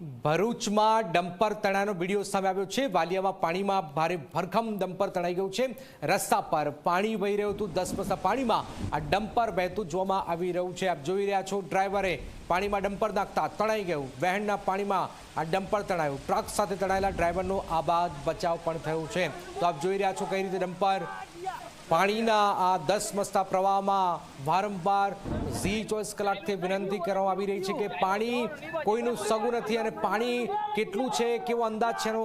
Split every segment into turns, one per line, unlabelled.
ભરૂચમાં dumper તણાનો video સામે આવ્યો છે. વાલિયામાં પાણીમાં ભારે ભરખમ ડમ્પર તણાઈ ગયું છે. રસ્તા પર પાણી વહી રહ્યું હતું. દસ મસા પાણીમાં આ ડમ્પર વહેતું જોવામાં આવી રહ્યું છે. આપ જોઈ રહ્યા છો, ડ્રાઈવરે પાણીમાં ડમ્પર નાખતા તણાઈ ગયું. વહેણના પાણીમાં આ ડમ્પર તણાયું. ટ્રક સાથે તણાયેલા ડ્રાઈવરનો આબાદ બચાવ પણ થયો છે. તો આપ જોઈ રહ્યા છો કઈ રીતે ડમ્પર પાણીના આ દસ મસ્તા પ્રવાહમાં વારંવાર ઝી ચોવીસ કલાકથી વિનંતી કરવામાં આવી રહી છે કે પાણી કોઈનું સગું નથી અને પાણી કેટલું છે, કેવો અંદાજ છે એનો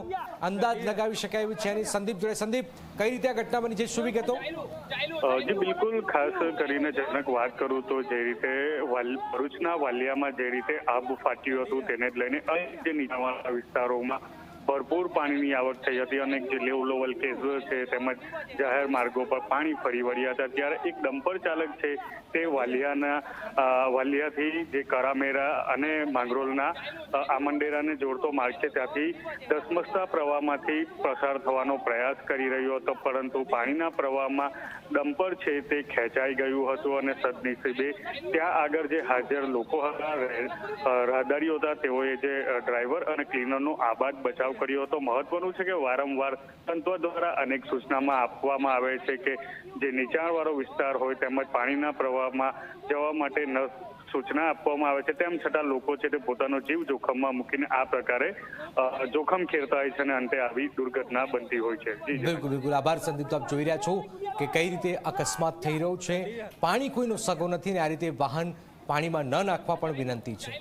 અંદાજ લગાવી શકાય એવું છે એની સંદીપ જોડે. સંદીપ, કઈ રીતે આ ઘટના બની છે? શું વિગતો?
જી બિલકુલ ખાસ કરીને જનક વાત કરું તો જે રીતે ભરૂચના વાલિયામાં જે રીતે આબ ફાટ્યું હતું તેને જ લઈને જે નીચાણવાળા વિસ્તારોમાં ભરપૂર પાણીની આવક થઈ હતી અને જે લેવ લેવલ કેસો છે તેમજ જાહેર માર્ગો પર પાણી ફરી વળ્યા હતા. ત્યારે એક ડમ્પર ચાલક છે તે વાલિયાના વાલિયાથી જે કરામેરા અને માંગરોલના આમંડેરાને જોડતો માર્ગ છે. ત્યાંથી દસમસતા પ્રવાહમાંથી પસાર થવાનો પ્રયાસ કરી રહ્યો હતો, પરંતુ પાણીના પ્રવાહમાં ડમ્પર છે તે ખેંચાઈ ગયું હતું અને સદનસીબે ત્યાં આગળ જે હાજર લોકો હતા રાહદારીઓ હતા, તેઓએ જે ડ્રાઈવર અને ક્લીનરનો આબાદ બચાવ કર્યો હતો મહત્વનું છે કે વારંવાર તંત્ર દ્વારા અનેક સૂચનામાં આપવામાં આવે છે કે જે નીચાણવાળો વિસ્તાર હોય તેમજ પાણીના પ્રવાહમાં જવા માટે ન સૂચના આપવામાં આવે છે. તેમ છતાં લોકો છે તે પોતાનો જીવ જોખમમાં મૂકીને આ પ્રકારે જોખમ ખેરતા હોય છે અને અંતે આવી દુર્ઘટના બનતી હોય છે.
બિલકુલ બિલકુલ. આભાર સંદીપ તો આપ જોઈ રહ્યા છો કે કઈ રીતે અકસ્માત થઈ રહ્યો છે. પાણી કોઈનો સગો નથી ને આ રીતે વાહન પાણીમાં ન નાખવા પણ વિનંતી છે.